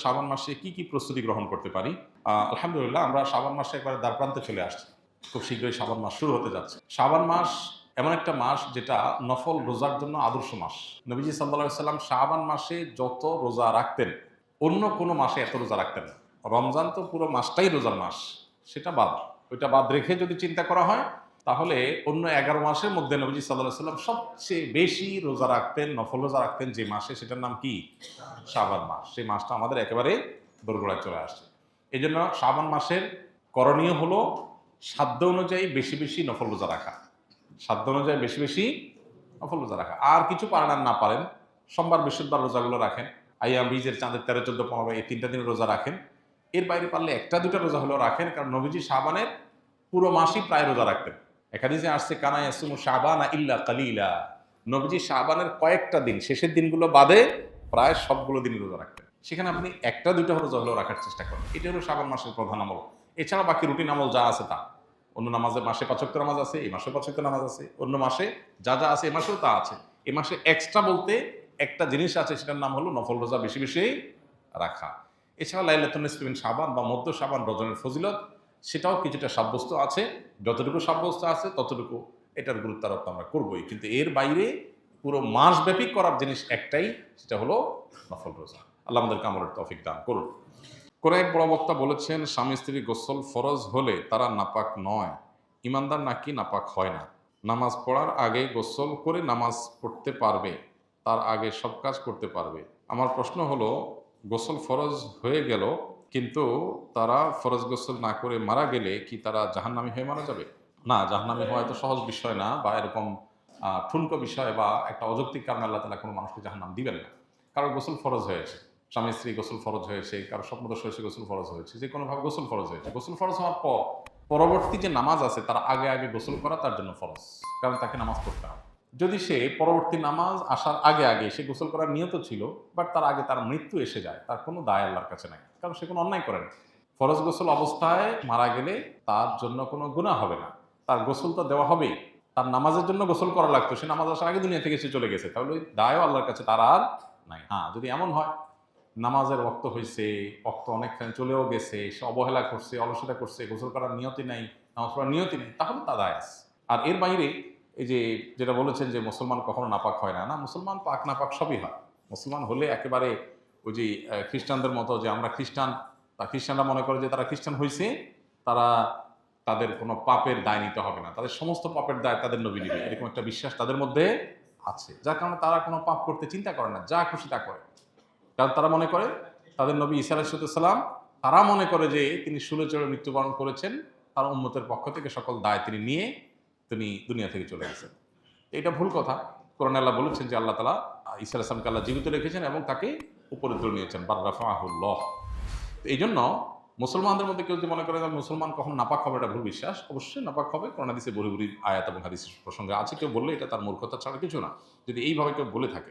শ্রাবণ মাসে কি কি প্রস্তুতি গ্রহণ করতে পারি? আলহামদুলিল্লাহ, আমরা শ্রাবণ মাসে একবারে দ্বার প্রান্তে চলে আসছি। খুব শীঘ্রই শ্রাবণ মাস শুরু হতে যাচ্ছে। শ্রাবণ মাস এমন একটা মাস যেটা নফল রোজার জন্য আদর্শ মাস। নবীজি সাল্লা সাল্লাম শ্রাবণ মাসে যত রোজা রাখতেন, অন্য কোনো মাসে এত রোজা রাখতেন রমজান তো পুরো মাসটাই রোজার মাস, সেটা বাদ। ওইটা বাদ রেখে যদি চিন্তা করা হয় তাহলে অন্য এগারো মাসের মধ্যে নবীজি সাল্লাহ সাল্লাম সবচেয়ে বেশি রোজা রাখতেন, নফল রোজা রাখতেন যে মাসে, সেটার নাম কি? শ্রাবণ মাস। সেই মাসটা আমাদের একেবারে দোরগোড়ায় চলে আসছে এই জন্য শ্রাবণ মাসের করণীয় হলো সাধ্য অনুযায়ী বেশি বেশি নফল রোজা রাখা। সাধ্য অনুযায়ী বেশি বেশি নফল রোজা রাখা। আর কিছু পারেন আর না পারেন, সোমবার, বৃহস্পতিবার রোজাগুলো রাখেন। আইয়া বীজের চাঁদের তেরো, চোদ্দ, পনেরো, এই তিনটা দিন রোজা রাখেন। এর বাইরে পারলে একটা দুটা রোজা হলেও রাখেন, কারণ নবীজি শাবানের পুরো মাসই প্রায় রোজা রাখতেন। একাদিসে আসছে, কানা ইয়াসুমু শাবানা ইল্লা কালিলা। নবীজি শাবানের কয়েকটা দিন, শেষের দিনগুলো বাদে প্রায় সবগুলো দিন রোজা রাখতেন। সেখানে আপনি একটা, দুইটা রোজা হলেও রাখার চেষ্টা করেন। এটা হলো শাবান মাসের প্রধান আমল। এছাড়া বাকি রুটিন আমল যা আছে তা। অন্য নামাজে, মাসে পাচক্য নামাজ আছে, এই মাসে পাচক্য নামাজ আছে। অন্য মাসে যা যা আছে এ মাসেও তা আছে। এ মাসে এক্সট্রা বলতে একটা জিনিস আছে, সেটার নাম হলো নফল রোজা বেশি বেশি রাখা। এছাড়া লাইলাতুন নিসফিন সাবান বা মধ্য সাবান রজনের ফজিলত। সেটাও কিছুটা সাব্যস্ত আছে। যতটুকু সাব্যস্ত আছে, ততটুকু এটার গুরুত্ব আরোপ আমরা করবোই। কিন্তু এর বাইরে পুরো মাসব্যাপী করার জিনিস একটাই, সেটা হলো নফল রোজা। আল্লাহ আমাদের কামড়ের তফিক দান করুন। কোন এক বড় বক্তা বলেছেন, স্বামী স্ত্রী গোসল ফরজ হলে তারা নাপাক নয়, ইমানদার নাকি নাপাক হয় না। নামাজ পড়ার আগে গোসল করে নামাজ পড়তে পারবে, তার আগে সব কাজ করতে পারবে। আমার প্রশ্ন হলো, গোসল ফরজ হয়ে গেল কিন্তু তারা ফরজ গোসল না করে মারা গেলে কি তারা জাহান্নামি হয়ে মারা যাবে? না, জাহান্নামি হওয়া এত সহজ বিষয় না বা এরকম ঠুনকো বিষয় বা একটা অযৌক্তিক কারণে আল্লাহ তালা কোনো মানুষকে জাহান্নাম দিবেন না। কারও গোসল ফরজ হয়েছে, স্বামী স্ত্রী গোসল ফরজ হয়েছে কারও স্বপ্নদোষ হয়েছে গোসল ফরজ হয়েছে, যে কোনোভাবে গোসল ফরজ হয়েছে। গোসল ফরজ হওয়ার পর পরবর্তী যে নামাজ আছে, তার আগে আগে গোসল করা তার জন্য ফরজ, কারণ তাকে নামাজ পড়তে হবে। যদি সে পরবর্তী নামাজ আসার আগে আগে সে গোসল করার নিয়ত ছিল বাট তার আগে তার মৃত্যু এসে যায়, তার কোনো দায় আল্লাহর কাছে নাই, কারণ সে কোনো অন্যায় করে না ফরজ গোসল অবস্থায় মারা গেলে তার জন্য কোনো গুনাহ হবে না। তার গোসল তো দেওয়া হবেই। তার নামাজের জন্য গোসল করা লাগতো, সে নামাজ আসার আগে দুনিয়া থেকে সে চলে গেছে, তাহলে ওই দায়ও আল্লাহর কাছে তার আর নাই। হ্যাঁ যদি এমন হয়, নামাজের রক্ত হয়েছে রক্ত অনেকখানি চলেও গেছে, সে অবহেলা করছে, অলসতা করছে, গোসল করার নিয়তি নাই, নামাজ পড়ার নিয়তি নেই, তাহলে তা দায় আছে। আর এর বাইরে এই যে যেটা বলেছেন যে মুসলমান কখনো নাপাক হয় না। না, মুসলমান পাক, নাপাক সবই হয়। মুসলমান হলে একেবারে ওই যে খ্রিস্টানদের মতো যে আমরা খ্রিস্টান বা খ্রিস্টানরা মনে করে যে তারা খ্রিস্টান হয়েছে তারা তাদের কোনো পাপের দায় নিতে হবে না। তাদের সমস্ত পাপের দায় তাদের নবী নিবে এরকম একটা বিশ্বাস তাদের মধ্যে আছে। যার কারণে তারা কোনো পাপ করতে চিন্তা করে না, যা খুশি তা করে। কারণ তারা মনে করে, তাদের নবী ইসা আলাইসালাম তারা মনে করে যে তিনি সুলে চড়ে মৃত্যুবরণ করেছেন, তার উন্মতের পক্ষ থেকে সকল দায় তিনি নিয়ে তিনি দুনিয়া থেকে চলে গেছেন। এটা ভুল কথা। কোরআন আল্লাহ বলেছেন যে আল্লাহ তালা ঈসা আসলামকে আল্লাহ জীবিত রেখেছেন এবং তাকে উপরে তুলে নিয়েছেন বার্রাফাহুল্লাহ এই জন্য মুসলমানদের মধ্যে কেউ যদি মনে করে মুসলমান কখন নাপাক হবে, এটা ভুল বিশ্বাস। অবশ্যই নাপাক হবে। কোরআন, হাদিসে বড়ি আয়াত এবং হাদিস প্রসঙ্গে আছে। কেউ বললে এটা তার মূর্খতা ছাড়া কিছু না। যদি এইভাবে কেউ বলে থাকে